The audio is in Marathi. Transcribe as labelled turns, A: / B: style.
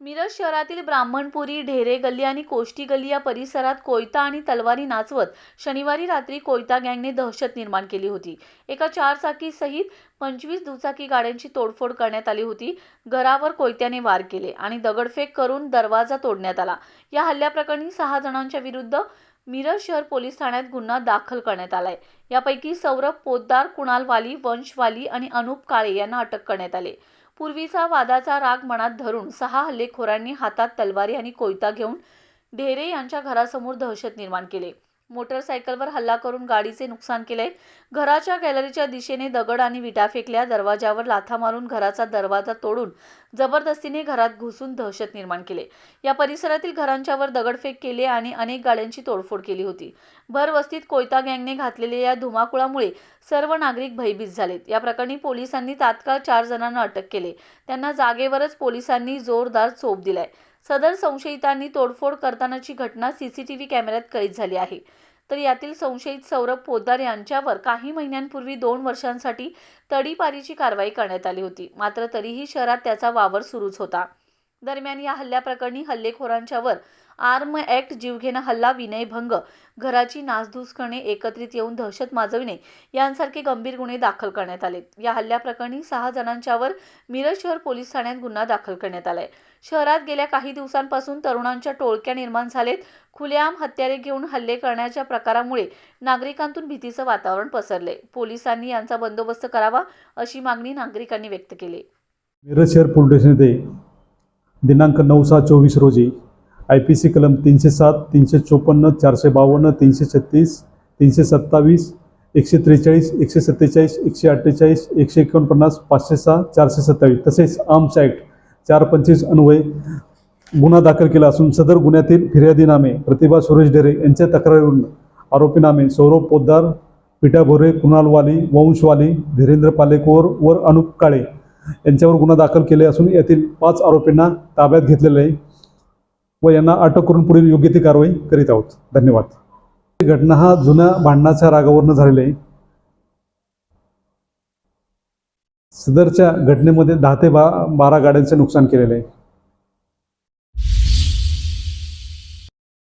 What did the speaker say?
A: मिरज शहरातील ब्राह्मणपुरी ढेरे गल्ली आणि कोष्टी गल्ली या परिसरात कोयता आणि तलवारी नाचवत शनिवारी रात्री कोयता गँगने दहशत निर्माण केली होती. एका चारचाकी सहित पंचवीस दुचाकी गाड्यांची तोडफोड करण्यात आली होती. घरावर कोयत्याने वार केले आणि दगडफेक करून दरवाजा तोडण्यात आला. या हल्ल्याप्रकरणी सहा जणांच्या विरुद्ध मिरज शहर पोलीस ठाण्यात गुन्हा दाखल करण्यात आलाय. यापैकी सौरभ पोद्दार कुणाल वाली वंश वाली आणि अनुप काळे यांना अटक करण्यात आले. पूर्वीचा वादाचा राग मनात धरून सहा हल्लेखोरांनी हातात तलवारी आणि कोयता घेऊन ढेरे यांच्या घरासमोर दहशत निर्माण केले. मोटरसायकलवर हल्ला करून गाडीचे नुकसान केले घराच्या गॅलरीच्या दिशेने दगड आणि विटा फेकल्या. दरवाजावर लाथा मारून घराचा दरवाजा तोडून जबरदस्तीने घरात घुसून दहशत निर्माण केले. या परिसरातील घरांच्यावर दगडफेक केले आणि अनेक गाड्यांची तोडफोड केली होती. भर वस्तीत कोयता गँगने घातलेल्या या धुमाकुळामुळे सर्व नागरिक भयभीत झालेत. या प्रकरणी पोलिसांनी तात्काळ चार जणांना अटक केले. त्यांना जागेवरच पोलिसांनी जोरदार चोप दिलाय. सदर संशयितांनी तोडफोड करतानाची घटना सीसीटीव्ही कॅमेऱ्यात कैद झाली आहे. तर यातील संशयित सौरभ पोद्दार यांच्यावर काही महिन्यांपूर्वी दोन वर्षांसाठी तडीपारीची कारवाई करण्यात आली होती. मात्र तरीही शहरात त्याचा वावर सुरूच होता. दरम्यान या हल्ल्याप्रकरणी हल्लेखोरांच्यावर आर्म ॲक्ट जीवघेणा हल्ला विनयभंग घराची नासधूस करणे एकत्रित येऊन दहशत माजविणे यांसारखे गंभीर गुन्हे दाखल करण्यात आलेत. या हल्ल्याप्रकरणी सहा जणांच्यावर मिरज शहर पोलीस ठाण्यात गुन्हा दाखल करण्यात आलाय. शहरात गेल्या काही दिवसांपासून तरुणांच्या टोळक्या निर्माण झालेत. खुलेआम हत्यारे घेऊन हल्ले करण्याच्या प्रकारामुळे नागरिकांतून भीतीचं वातावरण पसरले पोलिसांनी यांचा बंदोबस्त करावा अशी मागणी नागरिकांनी व्यक्त केली.
B: मिरज शहर पोलीस स्टेशन दिनांक नऊ सहा चोवीस रोजी आय पी सी कलम तीनशे सात तीनशे चोपन्न चारशे बावन्न तीनशे छत्तीस तीनशे सत्तावीस एकशे त्रेचाळीस एकशे सत्तेचाळीस एकशे अठ्ठेचाळीस एकशे एकोणपन्नास पाचशे सहा चारशे सत्तावीस. तसेच आर्म्स ॲक्ट चार पंचवीस अन्वये गुन्हा दाखल केला असून सदर गुन्ह्यातील फिर्यादीनामे प्रतिभा सुरेश डेरे यांच्या तक्रारीवरून आरोपीनामे सौरभ पोद्दार पिठा भोरे कुणाल वाली वंशवाली धीरेंद्र पालेकोर वर अनुप काळे यांच्यावर गुन्हा दाखल केले असून यातील पाच आरोपींना ताब्यात घेतलेले आहे व यांना अटक करून पुढील योग्य ती कारवाई करीत आहोत. धन्यवाद. ही घटना हा जुन्या भांडणाच्या रागावरनं झालेली आहे. सदरच्या घटनेमध्ये दहा ते बा बारा गाड्यांचे नुकसान केलेले आहे.